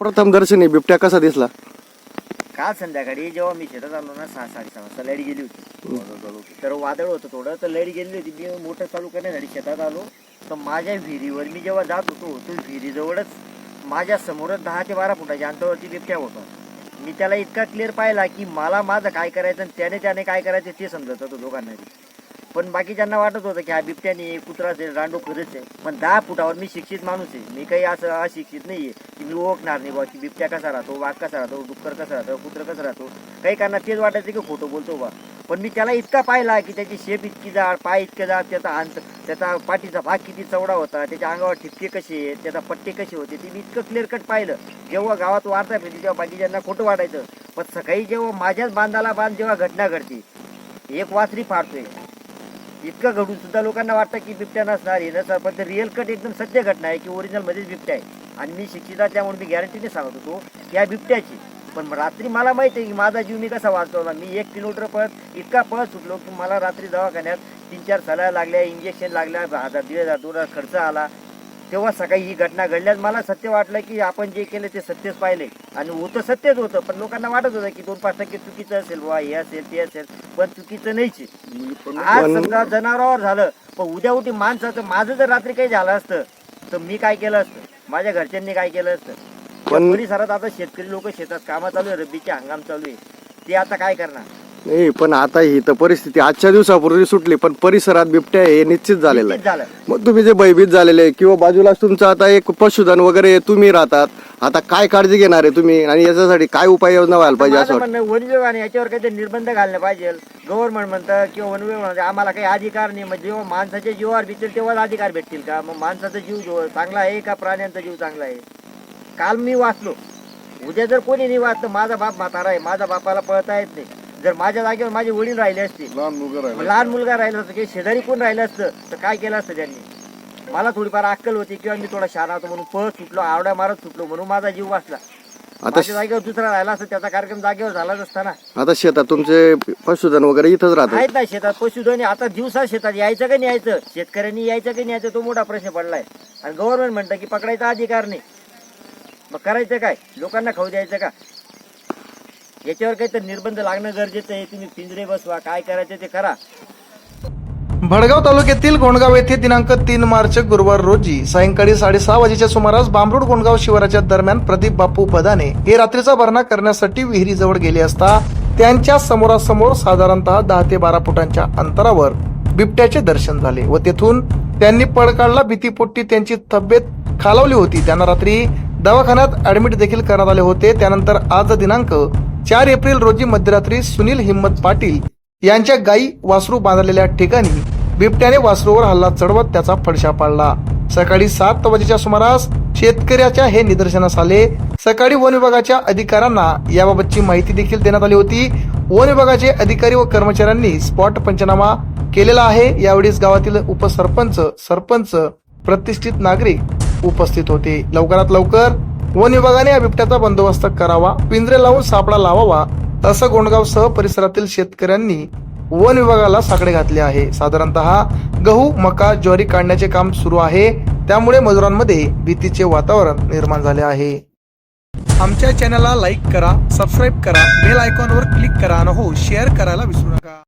प्रथम दर्शनी बिबट्या कसा दिसला? काल संध्याकाळी जेव्हा मी शेतात आलो ना सहा साडेसहा वाजता लाइट गेली होती. तर वादळ होतं थोडं तर लाइट गेली होती. मी मोटर चालू करण्यासाठी शेतात आलो. तर माझ्या विहिरीवर मी जेव्हा जात होतो तो विहिरीजवळच माझ्या समोरच दहा ते बारा फुटाच्या अंतरावरती बिबट्या होता. मी त्याला इतका क्लिअर पाहिला की मला माझं काय करायचं आणि त्याने त्याने काय करायचं ते समजत होतं दोघांना पण बाकीच्यांना वाटत होतं की हा बिबट्याने कुत्रा असेल रांडो खरंच आहे पण दहा फुटावर मी शिक्षित माणूस आहे. मी काही असं अशिक्षित नाहीये की मी ओळखणार नाही बा की बिबट्या कसा राहतो वाघ कसा राहतो डुक्कर कसा राहतो कुत्र कसा राहतो. काही कारणा तेच वाटायचं की खोटं बोलतो बा पण मी त्याला इतका पाहिला की त्याची शेप इतकी जाड पाय इतके जाड त्याचा अंत त्याचा पाठीचा भाग किती चवडा होता त्याच्या अंगावर ठिपके कसे आहेत त्याचा पट्टे कसे होते ते मी इतकं क्लिअर कट पाहिलं. जेव्हा गावात वार्ता फिरते तेव्हा बाकीच्यांना खोटं वाटायचं. पण सकाळी जेव्हा माझ्याच बांधाला बांध जेव्हा घटना घडते एक वासरी फाडतोय. इतकं घडून सुद्धा लोकांना वाटतं की बिबट्या नसणार हे नसणार पण ते रिअल कट एकदम सत्य घटना आहे की ओरिजिनल मध्येच बिबट्या आहे. आणि मी शिक्षित आहे त्यामुळे मी गॅरंटीने सांगत होतो की या बिबट्याची. पण रात्री मला माहीत आहे की माझा जीव मी कसा वाचवला. मी एक किलोमीटर पळत इतका पळत सुटलो की मला रात्री दवाखान्यात तीन चार सलाह लागल्या इंजेक्शन लागल्या हजार दीड हजार दोन हजार खर्च आला. तेव्हा सकाळी ही घटना घडल्यास मला सत्य वाटलं की आपण जे केलं ते सत्यच पाहिले. आणि होतं सत्यच होतं पण लोकांना वाटत होतं की दोन पाच टक्के चुकीचं असेल. बुवा हे असेल ते असेल पण चुकीचं नाहीच. आज समजा जनावरावर झालं पण उद्या उठी माणसाचं माझं जर रात्री काही झालं असतं तर मी काय केलं असतं? माझ्या घरच्यांनी काय केलं असतं? परिसरात आता शेतकरी लोक शेतात कामं चालू आहे रब्बीचे हंगाम चालू आहे. ते आता काय करणार? नाही पण आता ही तर परिस्थिती आजच्या दिवसापूर्वी सुटली पण परिसरात बिबट्या हे निश्चित झालेलं आहे. मग तुम्ही जे भयभीत झालेले किंवा बाजूलाच तुमचं आता एक पशुधन वगैरे तुम्ही राहतात आता काय काळजी घेणार आहे तुम्ही? आणि याच्यासाठी काय उपाययोजना व्हायला पाहिजे असं वाटतं? म्हणणं वन विभागाने याच्यावर काहीतरी निर्बंध घालणे पाहिजे. गव्हर्नमेंट म्हणतं किंवा वन विभाग म्हणतं आम्हाला काही अधिकार नाही. मग जेव्हा माणसाच्या जीवावर बिचेल तेव्हाच अधिकार भेटतील का? मग माणसाचा जीव जो चांगला आहे का प्राण्यांचा जीव चांगला आहे? काल मी वाचलो. उद्या जर कोणी नाही वाचलं माझा बाप म्हातारा आहे. माझा बापाला पळता येत नाही. जर माझ्या जागेवर माझे वडील राहिले असते लहान मुलगा मग लहान मुलगा राहिला असतं किंवा शेजारी कोण राहिलं असतं तर काय केलं असतं त्यांनी? मला थोडीफार अक्कल होती किंवा मी थोडा शाळा होतो म्हणून पळत सुटलो आवड्या मारत सुटलो म्हणून माझा जीव वाचला. आता माझ्या जागेवर दुसरा राहिला असता त्याचा कार्यक्रम जागेवर झालाच असता ना. आता शेतात तुमचे पशुधन वगैरे इथंच राहतात. आहेत ना शेतात पशुधन आता दिवसा शेतात यायचं का नाही यायचं शेतकऱ्यांनी यायचं का नाही यायचं तो मोठा प्रश्न पडलाय. आणि गव्हर्नमेंट म्हणतं की पकडायचा अधिकार नाही. मग करायचं काय? लोकांना खाऊ द्यायचं का? याच्यावर काहीतरी निर्बंध लागणं गरजेचं आहे. तुम्ही पिंजरे बसवा काय करायचं ते करा. भडगाव तालुक्यातील गोंडगाव येथे दिनांक तीन मार्च गुरुवार रोजी सायंकाळी साडेसहा वाजेच्या सुमारास बांबरोड गोंडगाव शिवाराच्या दरम्यान प्रदीप बापू पदाने हे रात्रीचा भरणा करण्यासाठी विहिरीजवळ गेले असता त्यांच्या समोरासमोर साधारणतः दहा ते बारा फुटांच्या अंतरावर बिबट्याचे दर्शन झाले व तेथून त्यांनी पळ काढला भीतीपोटी त्यांची तब्येत खालावली होती. त्यांना रात्री दवाखान्यात ऍडमिट देखील करण्यात आले होते. त्यानंतर आज दिनांक चार एप्रिल रोजी मध्यरात्री सुनील हिम्मत पाटील यांच्या गायी वासरू बांधलेल्या ठिकाणी बिबट्याने वासरूवर हल्ला चढवत त्याचा फडशा पाडला. सकाळी सात वाजेच्या सुमारास शेतकऱ्याच्या हे निदर्शनास आले. सकाळी वन विभागाच्या अधिकाऱ्यांना याबाबतची माहिती देखील देण्यात आली होती. वन विभागाचे अधिकारी व कर्मचाऱ्यांनी स्पॉट पंचनामा केलेला आहे. यावेळीच गावातील उपसरपंच सरपंच प्रतिष्ठित नागरिक उपस्थित होते. लवकरात लवकर वन विभागाने या बिबट्याचा बंदोबस्त करावा पिंजरे लावून सापळा लावावा असं गोंडगावसह परिसरातील शेतकऱ्यांनी वन विभागाला साकडे घातले आहे. साधारणतः गहू मका ज्वारी काढण्याचे काम सुरू आहे. त्यामुळे मजुरांमध्ये भीतीचे वातावरण निर्माण झाले आहे. आमच्या चॅनलला लाईक करा सबस्क्राईब करा बेल आयकॉनवर क्लिक करा आणि हो शेअर करायला विसरू नका.